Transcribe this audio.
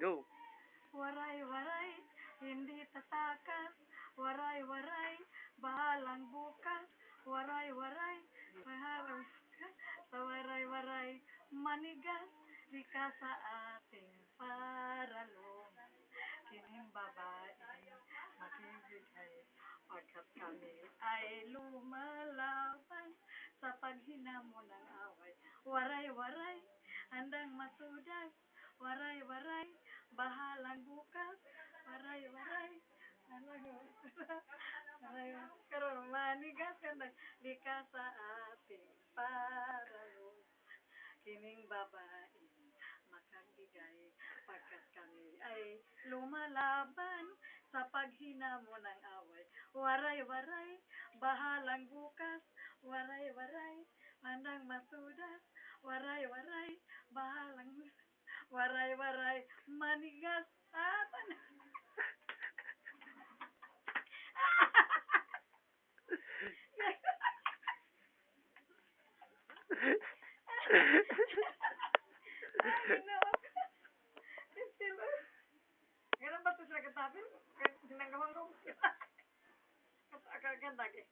Go. Waray, waray, hindi tatakas. Waray, waray, bahalang bukas. Waray, waray, bukas. Sa waray, waray, manigas. Di ka sa ating paralong. Kining babae, makibigay. Pagkat kami ay lumalaban sa paghinamo ng away. Waray, waray, handang masudas. Waray, waray, bahalang bukas. Waray, waray, waray, waray, karon manigas ka na, di ka sa ating paralo. Kining babae, makagbigay, pagkat kami ay lumalaban sa paghinamo ng away. Waray, waray, bahalang bukas. Waray, waray, handang masudas. Waray, waray, bahalang Waray, waray, manigas. Ah, pan- Ay, no. Estilo. Ganun ba ito sila katapin? Sinanggawan ko. Kata-kaganda, eh.